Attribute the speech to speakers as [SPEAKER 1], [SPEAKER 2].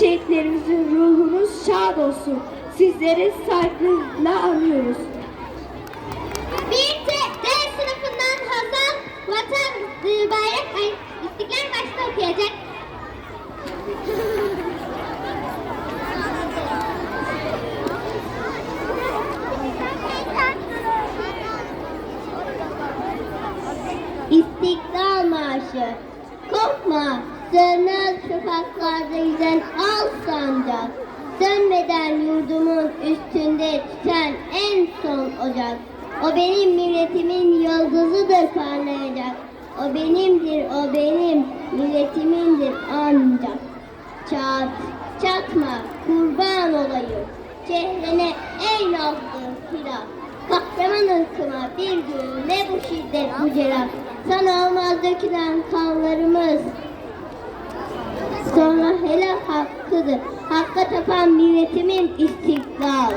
[SPEAKER 1] Şehitlerimizin ruhunuz şad olsun. Sizleri saygıyla anıyoruz.
[SPEAKER 2] Bir de D sınıfından Hasan Vatan e, Bayrak ay, İstiklal Marşı'nı okuyacak. İstiklal Marşı Korkma, sönmez şafaklarda yüzen al sancak. Sönmeden yurdumun üstünde tüten en son ocak. O benim milletimin yıldızıdır parlayacak. O benimdir, o benim milletimindir ancak. Çat, çatma, kurban olayım. Çehrene ey nazlı hilal. Kahraman ırkıma bir gün ne bu şiddet bu celal. Sana olmaz dökülen kanlarımız. Sonra helal hakkıdır. Hakka tapan milletimin istiklal.